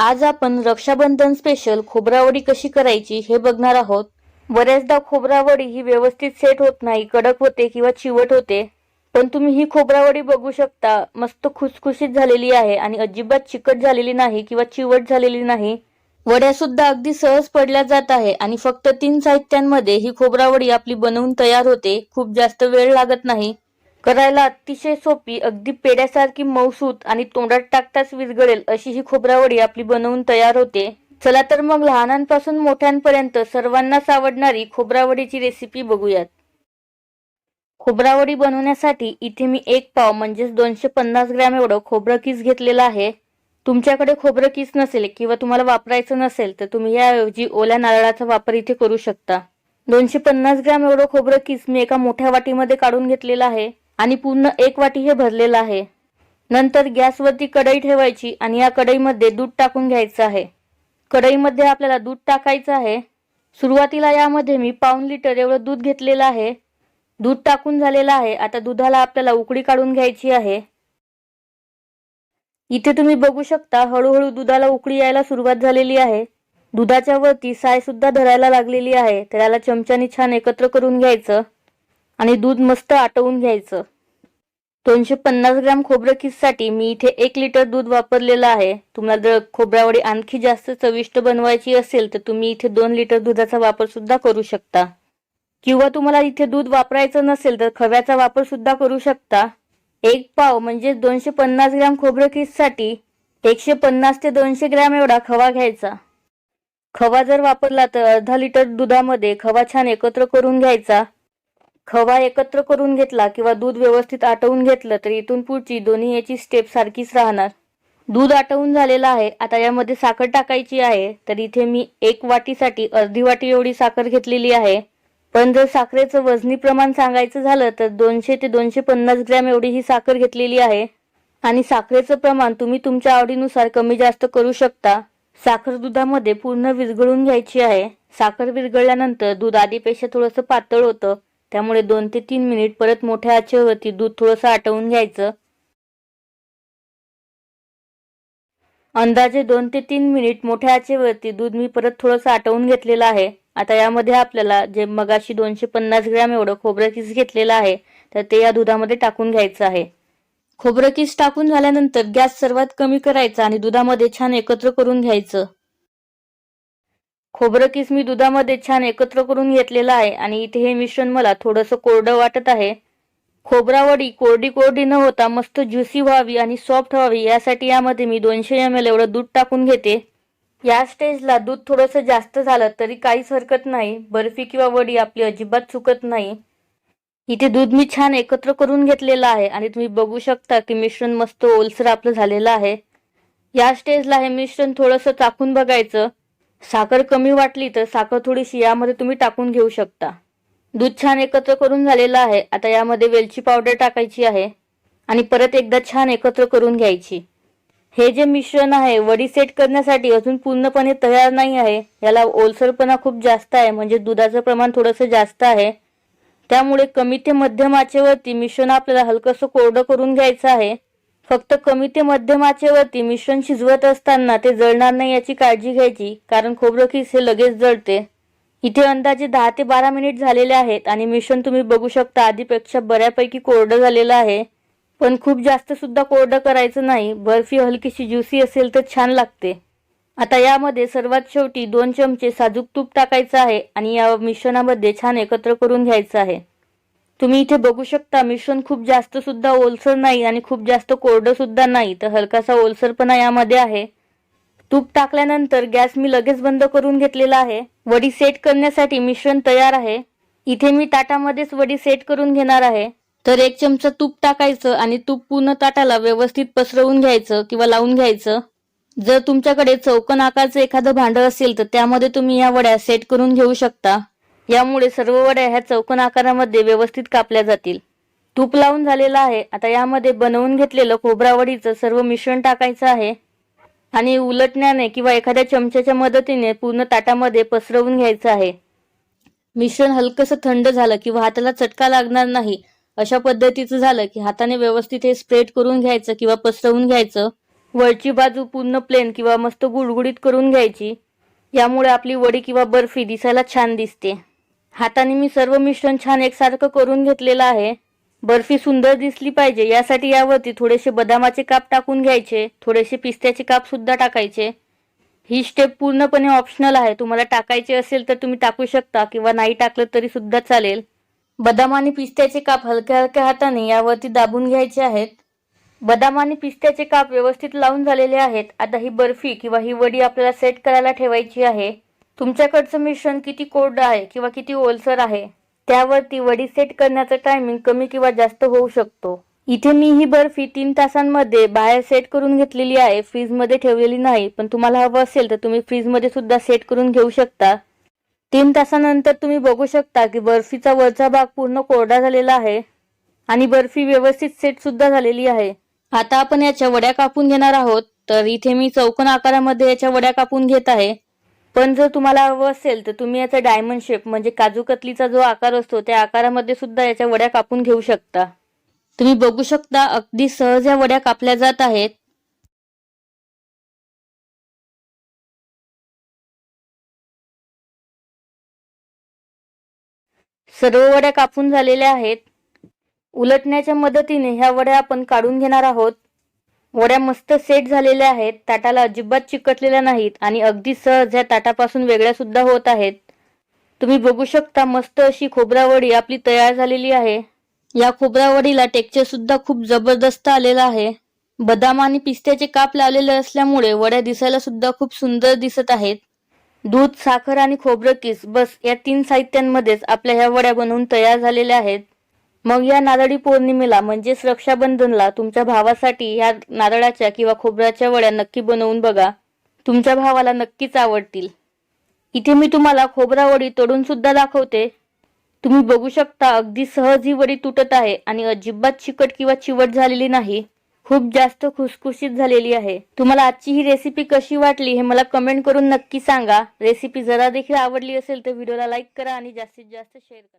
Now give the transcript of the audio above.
आज आपण रक्षाबंधन स्पेशल खोबरावडी कशी करायची हे बघणार आहोत. बऱ्याचदा खोबरावडी ही व्यवस्थित सेट होत नाही कडक होते किंवा चिवट होते. पण तुम्ही ही खोबरावडी बघू शकता. मस्त खुसखुशीत झालेली आहे आणि अजिबात चिकट झालेली नाही किंवा चिवट झालेली नाही. वड्या सुद्धा अगदी सहज पडल्या जात आहे आणि फक्त तीन साहित्यांमध्ये ही खोबरावडी आपली बनवून तयार होते. खूप जास्त वेळ लागत नाही. करायला अतिशय सोपी अगदी पेड्यासारखी मौसूत आणि तोंडात टाकताच विरगळेल अशी ही खोबरावडी आपली बनवून तयार होते. चला तर मग लहानांपासून मोठ्यांपर्यंत सर्वांनाच आवडणारी खोबरावडीची रेसिपी बघूयात. खोबरावडी बनवण्यासाठी इथे मी एक पाव म्हणजेच दोनशे पन्नास ग्रॅम एवढं खोबरं किस घेतलेलं आहे. तुमच्याकडे खोबरं किस नसेल किंवा तुम्हाला वापरायचं नसेल तर तुम्ही याऐवजी ओल्या नारळाचा वापर इथे करू शकता. दोनशे पन्नास ग्रॅम एवढं खोबरं किस मी एका मोठ्या वाटीमध्ये काढून घेतलेलं आहे. आणि पूर्ण एक वाटी हे भरलेलं आहे. नंतर गॅसवरती कढई ठेवायची आणि या कढईमध्ये दूध टाकून घ्यायचं आहे. कढईमध्ये आपल्याला दूध टाकायचं आहे. सुरुवातीला यामध्ये मी पाऊन लिटर एवढं दूध घेतलेलं आहे. दूध टाकून झालेलं आहे. आता दुधाला आपल्याला उकळी काढून घ्यायची आहे. इथे तुम्ही बघू शकता हळूहळू दुधाला उकळी यायला सुरुवात झालेली आहे. दुधाच्या वरती साय सुद्धा धरायला लागलेली आहे. तर याला चमच्याने छान एकत्र करून घ्यायचं. आणि दूध मस्त आटवून घ्यायचं. दोनशे पन्नास ग्रॅम खोबरं किससाठी मी इथे एक लिटर दूध वापरलेलं आहे. तुम्हाला जर खोबऱ्यावडी आणखी जास्त चविष्ट बनवायची असेल तर तुम्ही इथे दोन लिटर दुधाचा वापर सुद्धा करू शकता. किंवा तुम्हाला इथे दूध वापरायचं नसेल तर खव्याचा वापर सुद्धा करू शकता. एक पाव म्हणजे दोनशे पन्नास ग्रॅम खोबरं किससाठी एकशे पन्नास ते दोनशे ग्रॅम एवढा खवा घ्यायचा. खवा जर वापरला तर अर्धा लिटर दुधामध्ये खवा छान एकत्र करून घ्यायचा. खवा एकत्र करून घेतला किंवा दूध व्यवस्थित आटवून घेतलं तर इथून पुढची दोन्ही याची स्टेप सारखीच राहणार. दूध आटवून झालेलं आहे. आता यामध्ये साखर टाकायची आहे. तर इथे मी एक वाटीसाठी अर्धी वाटी एवढी साखर घेतलेली आहे. पण जर साखरेचं वजनी प्रमाण सांगायचं झालं तर दोनशे ते दोनशे पन्नास ग्रॅम एवढी ही साखर घेतलेली आहे. आणि साखरेचं प्रमाण तुम्ही तुमच्या आवडीनुसार कमी जास्त करू शकता. साखर दुधामध्ये पूर्ण विरघळून घ्यायची आहे. साखर विरघळल्यानंतर दूध आधीपेक्षा थोडंसं पातळ होतं. त्यामुळे दोन ते तीन मिनिट परत मोठ्या आचेवरती दूध थोडंसं आटवून घ्यायचं. अंदाजे दोन ते तीन मिनिट मोठ्या आचेवरती दूध मी परत थोडंसं आटवून घेतलेलं आहे. आता यामध्ये आपल्याला जे मगाशी दोनशे पन्नास ग्रॅम एवढं खोबरं किस घेतलेलं आहे तर ते या दुधामध्ये टाकून घ्यायचं आहे. खोबरं किस टाकून झाल्यानंतर गॅस सर्वात कमी करायचा आणि दुधामध्ये छान एकत्र करून घ्यायचं. खोबरं किसमी दुधामध्ये छान एकत्र करून घेतलेलं आहे आणि इथे हे मिश्रण मला थोडंसं कोरडं वाटत आहे. खोबरावडी कोरडी कोरडी न होता मस्त ज्युसी व्हावी आणि सॉफ्ट व्हावी यासाठी यामध्ये मी दोनशे एम एल एवढं दूध टाकून घेते. या स्टेजला दूध थोडंसं जास्त झालं तरी काहीच हरकत नाही. बर्फी किंवा वडी आपली अजिबात चुकत नाही. इथे दूध मी छान एकत्र करून घेतलेलं आहे आणि तुम्ही बघू शकता की मिश्रण मस्त ओलसर आपलं झालेलं आहे. या स्टेजला हे मिश्रण थोडंसं चाकून बघायचं. साखर कमी वाटली तर साखर थोडीशी यामध्ये तुम्ही टाकून घेऊ शकता. दूध छान एकत्र करून झालेलं आहे. आता यामध्ये वेलची पावडर टाकायची आहे आणि परत एकदा छान एकत्र करून घ्यायची. हे जे मिश्रण आहे वडी सेट करण्यासाठी अजून पूर्णपणे तयार नाही आहे. याला ओलसरपणा खूप जास्त आहे म्हणजे दुधाचं प्रमाण थोडंसं जास्त आहे. त्यामुळे कमी ते मध्यम आचेवरती मिश्रण आपल्याला हलकंसं कोरडं करून घ्यायचं आहे. फक्त कमी ते मध्यम आचेवरती मिश्रण शिजवत असताना ते जळणार नाही याची काळजी घ्यायची कारण खोबरं हे लगेच जळते. इथे अंदाजे दहा ते बारा मिनिट झालेले आहेत आणि मिश्रण तुम्ही बघू शकता आधीपेक्षा बऱ्यापैकी कोरडं झालेलं आहे. पण खूप जास्त सुद्धा कोरडं करायचं नाही बर्फी हलकीशी ज्युसी असेल तर छान लागते. आता यामध्ये सर्वात शेवटी दोन चमचे साजूक तूप टाकायचं आहे आणि या मिश्रणामध्ये छान एकत्र करून घ्यायचं आहे. तुम्ही इथे बघू शकता मिश्रण खूप जास्त सुद्धा ओलसर नाही आणि खूप जास्त कोरडं सुद्धा नाही. तर हलकासा ओलसरपणा यामध्ये आहे. तूप टाकल्यानंतर गॅस मी लगेच बंद करून घेतलेला आहे. वडी सेट करण्यासाठी मिश्रण तयार आहे. इथे मी ताटामध्येच वडी सेट करून घेणार आहे. तर एक चमचा तूप टाकायचं आणि तूप पूर्ण ताटाला व्यवस्थित पसरवून घ्यायचं किंवा लावून घ्यायचं. जर तुमच्याकडे चौकन आकारचं एखादं भांडं असेल तर त्यामध्ये तुम्ही या वड्या सेट करून घेऊ शकता. यामुळे सर्व वड्या ह्या चौकोन आकारामध्ये व्यवस्थित कापल्या जातील. तूप लावून झालेलं आहे. आता यामध्ये बनवून घेतलेलं खोबरावडीचं सर्व मिश्रण टाकायचं आहे. आणि उलटण्याने किंवा एखाद्या चमच्याच्या मदतीने पूर्ण ताटामध्ये पसरवून घ्यायचं आहे. मिश्रण हलकंसं थंड झालं किंवा हाताला चटका लागणार नाही. अशा पद्धतीचं झालं की हाताने व्यवस्थित हे स्प्रेड करून घ्यायचं किंवा पसरवून घ्यायचं. वरची बाजू पूर्ण प्लेन किंवा मस्त गुळगुळीत करून घ्यायची. यामुळे आपली वडी किंवा बर्फी दिसायला छान दिसते. हाताने मी सर्व मिश्रण छान एकसारखं करून घेतलेलं आहे. बर्फी सुंदर दिसली पाहिजे यासाठी यावरती थोडेसे बदामाचे काप टाकून घ्यायचे थोडेसे पिस्त्याचे काप सुद्धा टाकायचे. ही स्टेप पूर्णपणे ऑप्शनल आहे. तुम्हाला टाकायचे असेल तर तुम्ही टाकू शकता किंवा नाही टाकलं तरी सुद्धा चालेल. बदाम आणि पिस्त्याचे काप हलक्या हलक्या हाताने यावरती दाबून घ्यायचे आहेत. बदाम आणि पिस्त्याचे काप व्यवस्थित लावून झालेले आहेत. आता ही बर्फी किंवा ही वडी आपल्याला सेट करायला ठेवायची आहे. तुमच्याकडचं मिश्रण किती कोरडं आहे किंवा किती ओलसर आहे त्यावरती वडी सेट करण्याचा टायमिंग कमी किंवा जास्त होऊ शकतो. इथे मी ही बर्फी तीन तासांमध्ये बाहेर सेट करून घेतलेली आहे फ्रीजमध्ये ठेवलेली नाही पण तुम्हाला हवं असेल तर तुम्ही फ्रीजमध्ये सुद्धा सेट करून घेऊ शकता. तीन तासानंतर तुम्ही बघू शकता की बर्फीचा वरचा भाग पूर्ण कोरडा झालेला आहे आणि बर्फी व्यवस्थित सेट सुद्धा झालेली आहे. आता आपण याच्या वड्या कापून घेणार आहोत तर इथे मी चौकोन आकारामध्ये याच्या वड्या कापून घेत आहे. पण जर तुम्हाला हवं असेल तर तुम्ही याचा डायमंड शेप म्हणजे काजू कतलीचा जो आकार असतो त्या आकारामध्ये सुद्धा याच्या वड्या कापून घेऊ शकता. तुम्ही बघू शकता अगदी सहज या वड्या कापल्या जात आहेत. सर्व वड्या कापून झालेल्या आहेत. उलटण्याच्या मदतीने ह्या वड्या आपण काढून घेणार आहोत. वड्या मस्त सेट झालेल्या आहेत. ताटाला अजिबात चिकटलेल्या नाहीत आणि अगदी सहज ह्या ताटापासून वेगळ्या सुद्धा होत आहेत. तुम्ही बघू शकता मस्त अशी खोबरावडी आपली तयार झालेली आहे. या खोबरावडीला टेक्चर सुद्धा खूप जबरदस्त आलेला आहे. बदाम आणि पिस्त्याचे काप लावलेले असल्यामुळे वड्या दिसायला सुद्धा खूप सुंदर दिसत आहेत. दूध साखर आणि खोबरं किस बस या तीन साहित्यांमध्येच आपल्या ह्या वड्या बनवून तयार झालेल्या आहेत. मग या नारळी पौर्णिमेला म्हणजेच रक्षाबंधनला तुमच्या भावासाठी ह्या नारळाच्या किंवा खोबऱ्याच्या वड्या नक्की बनवून बघा. तुमच्या भावाला नक्कीच आवडतील. इथे मी तुम्हाला खोबरा वडी तोडून सुद्धा दाखवते. तुम्ही बघू शकता अगदी सहज ही वडी तुटत आहे आणि अजिबात चिकट किंवा चिवट झालेली नाही. खूप जास्त खुसखुशीत झालेली आहे. तुम्हाला आजची ही रेसिपी कशी वाटली हे मला कमेंट करून नक्की सांगा. रेसिपी जरा देखील आवडली असेल तर व्हिडिओला लाईक करा आणि जास्तीत जास्त शेअर करा.